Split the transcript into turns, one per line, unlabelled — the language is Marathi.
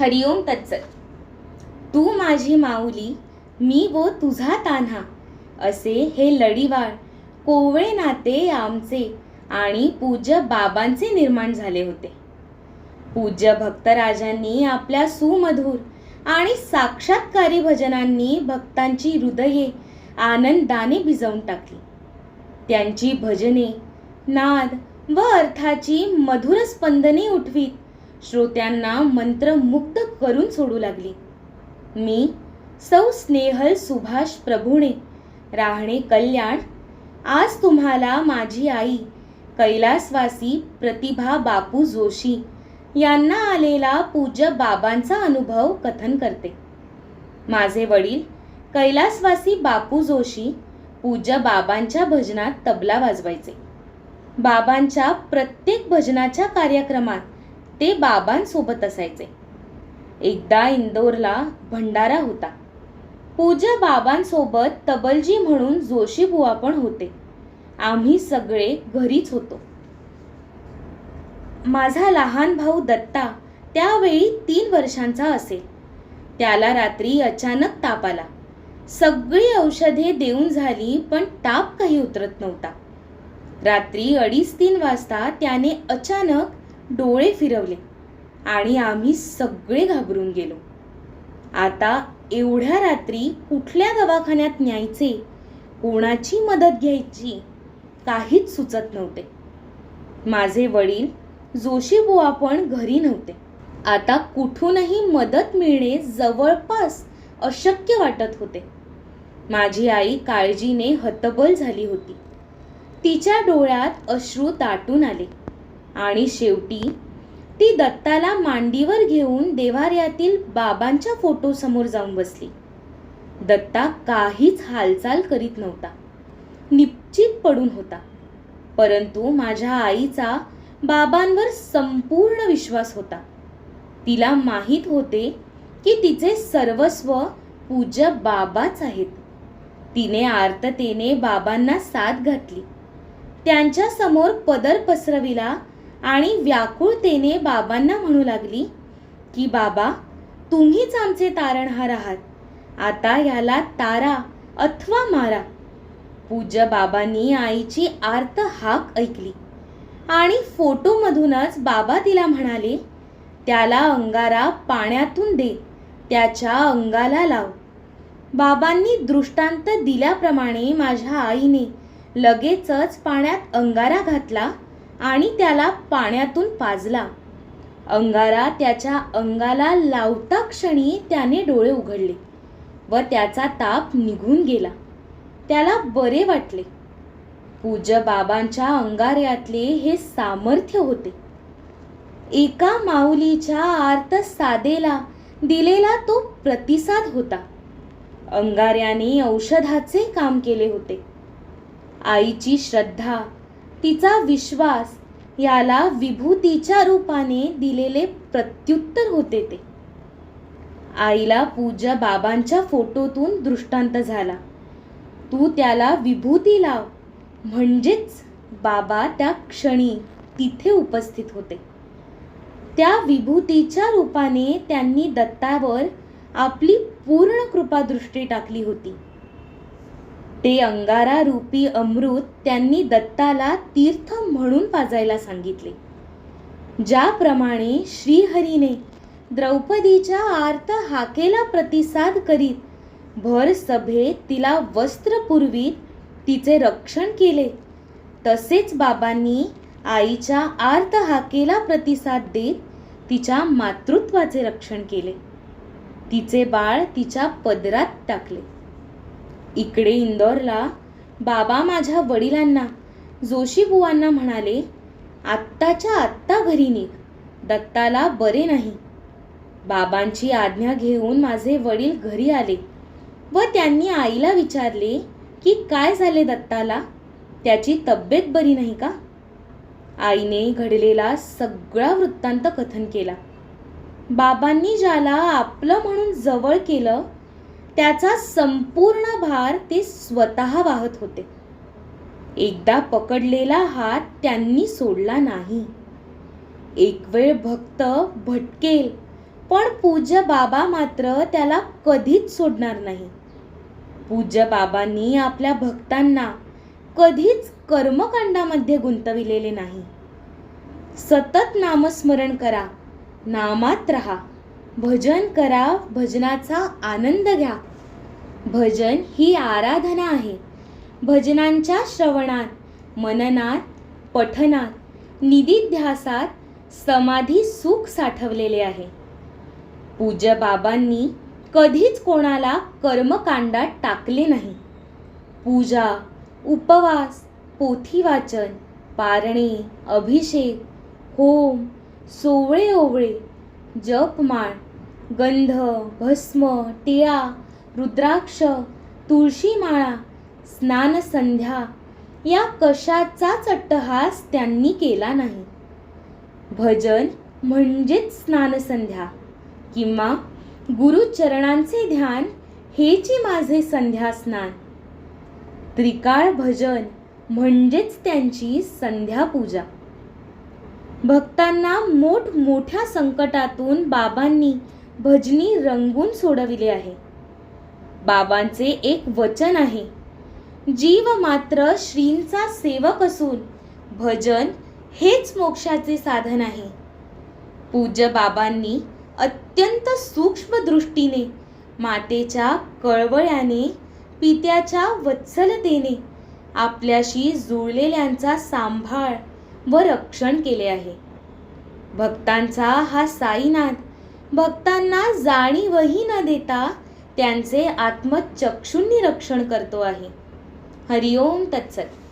हरिओम तत्सत. तू माझी माऊली मी वो तुझा तान्हा असे हे लढीवाळ कोवळे नाते आमचे आणि पूज्य बाबांचे निर्माण झाले होते. पूज्य भक्तराजांनी आपल्या सुमधुर आणि साक्षात्कारी भजनांनी भक्तांची हृदये आनंदाने भिजवून टाकली. त्यांची भजने नाद व अर्थाची मधुर स्पंदने उठवीत श्रोत्यांना मंत्रमुग्ध करून सोडू लागली. मी सौ स्नेहल सुभाष प्रभुणे राहणे कल्याण आज तुम्हाला माझी आई कैलासवासी प्रतिभा बापू जोशी यांना आलेला पूज्य बाबांचा अनुभव कथन करते. माझे वडील कैलासवासी बापू जोशी पूज्य बाबांच्या भजनात तबला वाजवायचे. बाबांच्या प्रत्येक भजनाच्या कार्यक्रमात ते बाबांसोबत असायचे. एकदा इंदोरला भंडारा होता. पूजा बाबांसोबत तबलजी म्हणून जोशीबुवा पण होते. आम्ही सगळे घरीच होतो. माझा लहान भाऊ दत्ता त्यावेळी तीन वर्षांचा असेल. त्याला रात्री अचानक ताप आला. सगळी औषधे देऊन झाली पण ताप काही उतरत नव्हता. रात्री अडीच तीन वाजता त्याने अचानक डोळे फिरवले आणि आम्ही सगळे घाबरून गेलो. आता एवढ्या रात्री कुठल्या दवाखान्यात न्यायचे? कोणाची मदत घ्यायची? काहीच सुचत नव्हते. माझे वडील जोशीबुवा पण घरी नव्हते. आता कुठूनही मदत मिळणे जवळपास अशक्य वाटत होते. माझी आई काळजीने हतबल झाली होती. तिच्या डोळ्यात अश्रू दाटून आले. आणि शेवटी ती दत्ताला मांडीवर घेऊन देवाऱ्यातील बाबांच्या फोटोसमोर जाऊन बसली. दत्ता काहीच हालचाल करीत नव्हता. निश्चित पडून होता. परंतु माझ्या आईचा बाबांवर संपूर्ण विश्वास होता. तिला माहीत होते की तिचे सर्वस्व पूज्य बाबाच आहेत. तिने आर्ततेने बाबांना साथ घातली. त्यांच्यासमोर पदर पसरविला आणि व्याकुळतेने बाबांना म्हणू लागली की बाबा तुम्हीच आमचे तारणहार आहात. आता ह्याला तारा अथवा मारा. पूज्य बाबांनी आईची आर्त हाक ऐकली आणि फोटोमधूनच बाबा तिला म्हणाले त्याला अंगारा पाण्यातून दे त्याच्या अंगाला लाव. बाबांनी दृष्टांत दिल्याप्रमाणे माझ्या आईने लगेचच पाण्यात अंगारा घातला आणि त्याला पाण्यातून पाजला. अंगारा त्याच्या अंगाला लावता क्षणी त्याने डोळे उघडले व त्याचा ताप निघून गेला. त्याला बरे वाटले. पूज्य बाबांच्या अंगाऱ्यातले हे सामर्थ्य होते. एका माऊलीच्या आर्त साधेला दिलेला तो प्रतिसाद होता. अंगाऱ्याने औषधाचे काम केले होते. आईची श्रद्धा तिचा विश्वास याला विभूतीच्या रूपाने दिलेले प्रत्युत्तर होते ते. आईला पूजा बाबांच्या फोटोतून दृष्टांत झाला. तू त्याला विभूती लाव. म्हणजेच बाबा त्या क्षणी तिथे उपस्थित होते. त्या विभूतीच्या रूपाने त्यांनी दत्तावर आपली पूर्ण कृपादृष्टी टाकली होती. ते अंगारा रूपी अमृत त्यांनी दत्ताला तीर्थ म्हणून पाजायला सांगितले. ज्याप्रमाणे श्रीहरीने द्रौपदीच्या आर्त हाकेला प्रतिसाद करीत भर सभेत तिला वस्त्र पुरवीत तिचे रक्षण केले. तसेच बाबांनी आईच्या आर्त हाकेला प्रतिसाद देत तिच्या मातृत्वाचे रक्षण केले. तिचे बाळ तिच्या पदरात टाकले. इकडे इंदोरला बाबा माझ्या वडिलांना जोशीबुवांना म्हणाले आत्ताच्या आत्ता घरी निघ दत्ताला बरे नाही. बाबांची आज्ञा घेऊन माझे वडील घरी आले व त्यांनी आईला विचारले की काय झाले दत्ताला? त्याची तब्येत बरी नाही का? आईने घडलेला सगळा वृत्तांत कथन केला. बाबांनी ज्याला आपलं म्हणून जवळ केलं त्याचा संपूर्ण भार ते स्वतः वाहत होते. एकदा पकडलेला हात त्यांनी सोडला नाही. एक वेळ भक्त भटकेल पण पूज्य बाबा मात्र त्याला कधीच सोडणार नाही. पूज्य बाबांनी आपल्या भक्तांना कधीच कर्मकांडामध्ये गुंतविलेले नाही. सतत नामस्मरण करा नामात राहा. भजन करा भजनाचा आनंद घ्या. भजन ही आराधना आहे. भजनांच्या श्रवणात मननात पठनात निधिध्यासात समाधी सुख साठवलेले आहे. पूज्य बाबांनी कधीच कोणाला कर्मकांडात टाकले नाही. पूजा उपवास पोथी वाचन पारणे अभिषेक होम सोवळे ओवळे जपमाळ गंध भस्म टिळा रुद्राक्ष तुळशीमाळा स्नानसंध्या या कशाचाच अट्टहास त्यांनी केला नाही. भजन म्हणजेच स्नानसंध्या किंवा गुरुचरणांचे ध्यान हेची माझे संध्या स्नान. त्रिकाळ भजन म्हणजेच त्यांची संध्या पूजा. भक्तांना मोठमोठ्या संकटातून बाबांनी भजनी रंगून सोडविले आहे. बाबांचे एक वचन आहे. जीव मात्र श्रींचा सेवक असून भजन हेच मोक्षाचे साधन आहे. पूज्य बाबांनी अत्यंत सूक्ष्म दृष्टीने मातेच्या कळवळ्याने पित्याच्या वत्सलतेने आपल्याशी जुळलेल्यांचा सांभाळ व रक्षण केले आहे. भक्तांचा हा साईनाथ भक्तांना जाणीवही न देता त्यांचे आत्मचक्षुंनी रक्षण करतो आहे. हरिओम तत्सत.